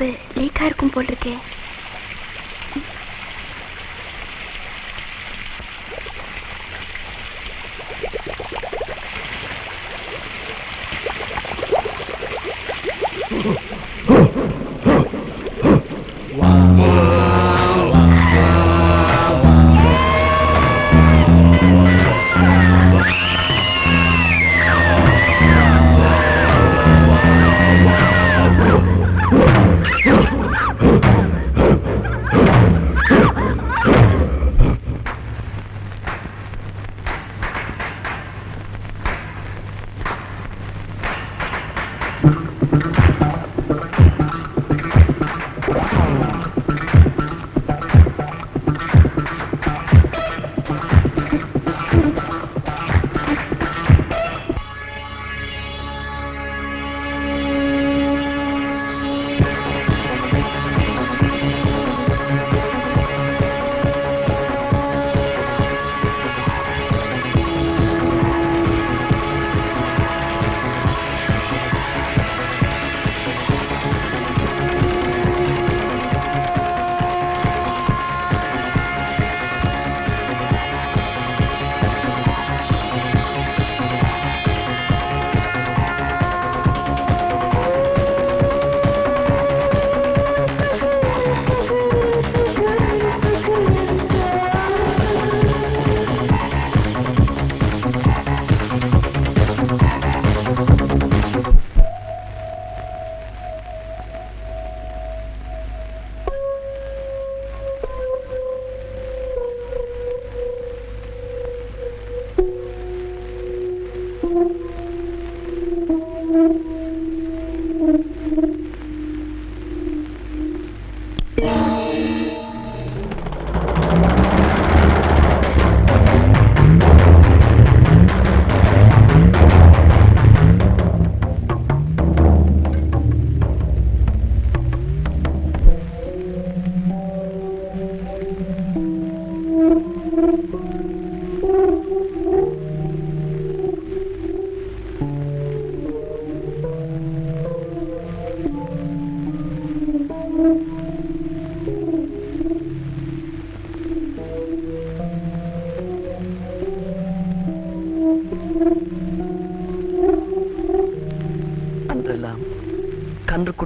Pipe லீக்கா இருக்கும் போல் இருக்கே.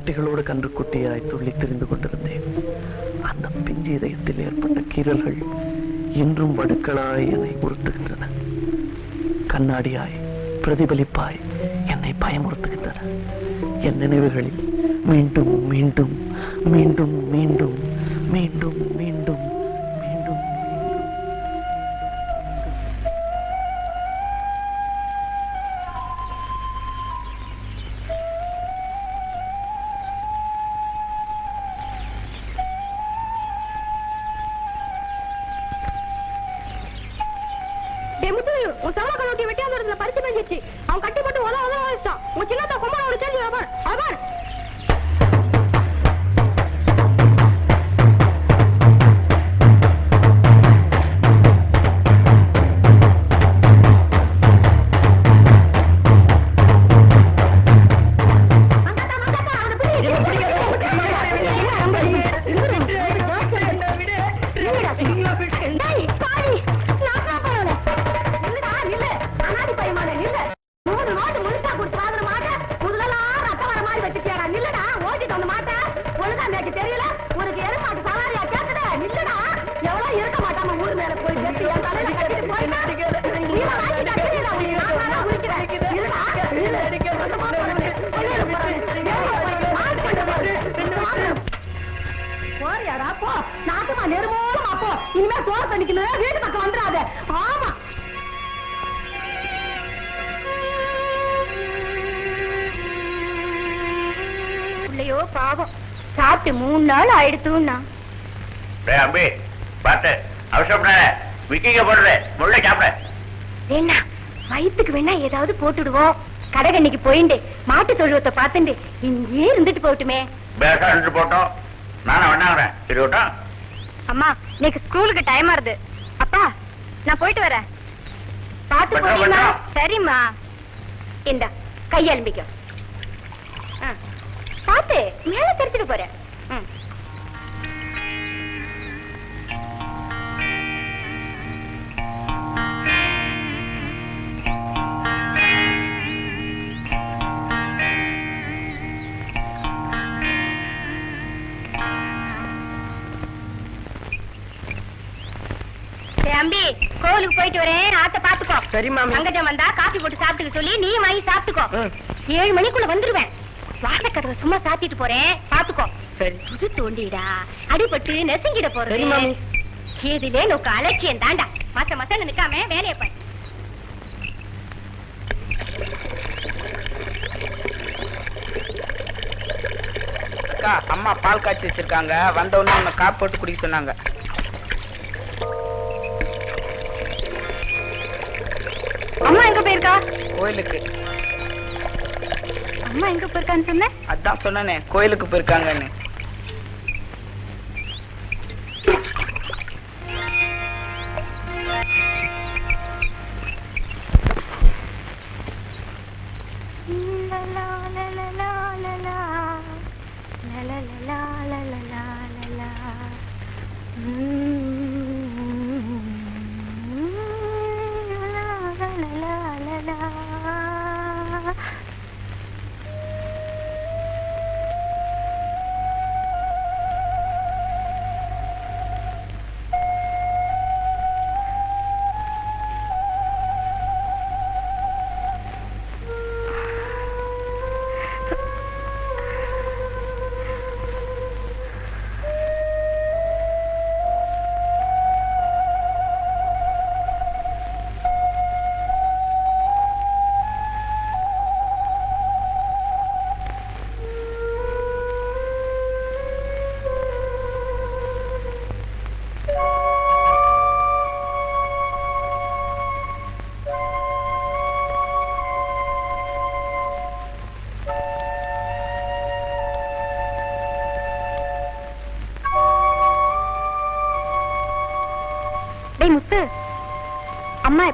கன்று குட்டிகளோடு துள்ளி திரிந்து கொண்டிருந்தேன். அந்த பிஞ்சு இதயத்தில் ஏற்பட்ட கீறல்கள் இன்றும் வடுக்களாய் என்னை உறுத்துகின்றன கண்ணாடியாய் பிரதிபலிப்பாய் என்னை பயமுறுத்துகின்றன. என் நினைவுகளில் மீண்டும் மீண்டும் மீண்டும் மீண்டும் அவன் கட்டி போட்டு உதவ உதவ வச்சிட்டான் உன் சின்னத்த ஒரு சேர்ந்து அவர் அவர் போறியாடா போ. நாட்டுமா நெருமோலமா போ. இனிமே சோறு தண்ணிக்கணும் வீட்டு பக்கம் வந்துடாத. ஆமா பிள்ளையோ பாவம். சாப்பிட்டு மூணு நாள் ஆயிடுத்துன்னா. டேய் அம்பி பார்த்து அவசரப்படாத. விக்கிங்க போடுற முள்ள சாப்பிட. வேணா. வயித்துக்கு வேணா ஏதாவது போட்டுடுவோம். கடைகண்ணிக்கு போயிண்டு. மாட்டு தொழுவத்தை பார்த்துண்டு. இங்கே இருந்துட்டு போகட்டுமே. பேசா நின்று போட்டோம் நானும் வேணாங்கிறேன் இருக்கட்டும் அம்மா இன்னைக்கு ஸ்கூலுக்கு டைம் ஆறுது. அப்பா நான் போயிட்டு வரேன். பாத்து பட்டம், போறீங்களா. சரிம்மா. இந்த கையெலும்பிக்கோ ஆ. பாத்து மேல தெரிச்சுட்டு போறேன். ம். சரி மாமி. அங்கஜம் வந்தா காபி போட்டு சாப்பிட்டுக்க சொல்லி நீ வாங்கி சாப்பிட்டுக்கோ. ஏழு மணிக்குள்ள வந்துருவேன். வாசக்கதவை சும்மா சாத்திட்டு போறேன். பாத்துக்கோ. சரி. புது தோண்டிடா. அடிபட்டு நெசுங்கிட சரி, மாமி. இதுலே நோக்கு அலட்சியம் தாண்டா. மத்த மத்த நிக்காம வேலையை அக்கா அம்மா பால் காய்ச்சி வச்சிருக்காங்க. வந்த உடனே உன்னை காப்பி போட்டு குடிக்க சொன்னாங்க. அம்மா எங்க போயிருக்கா? கோயிலுக்கு. அம்மா எங்க போயிருக்கான்னு சொன்ன அதான் சொன்னனே கோயிலுக்கு போயிருக்காங்கன்னு.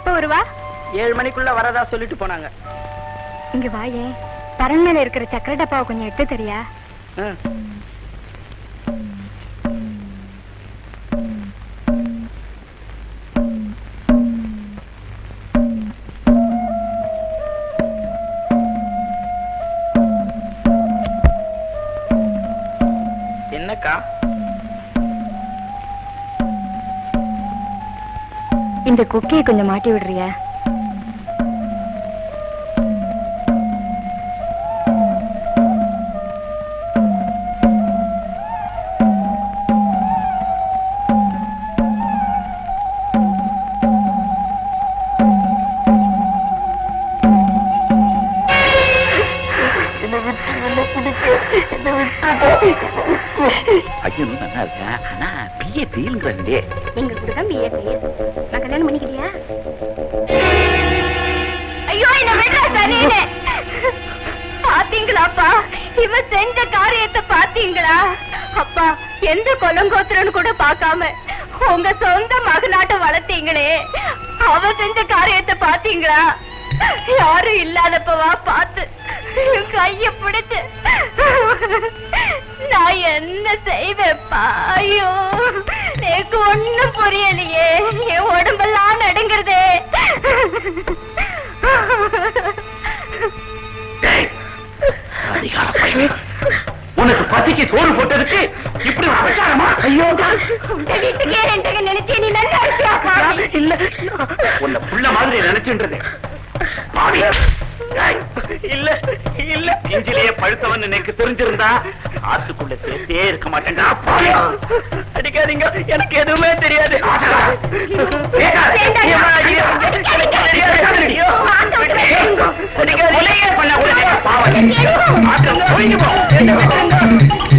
எப்ப வருவா? ஏழு மணிக்குள்ள வரதா சொல்லிட்டு போனாங்க. இங்க வாயே. தரன் மேல இருக்கிற சக்கர டப்பாவை கொஞ்சம் எடுத்து தெரியா. என்னக்கா? இந்த குக்கியை கொஞ்சம் மாட்டி விடுறியா? இவன் செஞ்ச காரியத்தை பாத்தீங்களா அப்பா எந்த கொலங்கோத்திரன்னு கூட பாக்காம உங்க சொந்த மகனாட்ட வளர்த்தீங்களே. அவ செஞ்ச காரியத்தை பாத்தீங்களா யாரும் இல்லாதப்பவா பார்த்து கைய பிடிச்சு நான் என்ன செய்வேப்பா? ஐயோ எனக்கு ஒண்ணும் புரியலையே. என் உடம்பெல்லாம் நடுங்கிறதே. பசிக்கு சோறு போட்டதுக்கு இப்படி அபச்சாரமா ஐயோ உங்க வீட்டுக்கே ரெண்டுங்க நினைச்சே நீ நல்லா இல்ல. உன்னை புள்ள மாதிரி நினைச்சுன்றது இல்ல இல்ல. நெஞ்சிலேயே பழுத்தவன் எனக்கு தெரிஞ்சிருந்தா ஆத்துக்குள்ள சேர்த்தே இருக்க மாட்டேன்டா அடிக்காதீங்க. எனக்கு எதுவுமே தெரியாது. பாவம்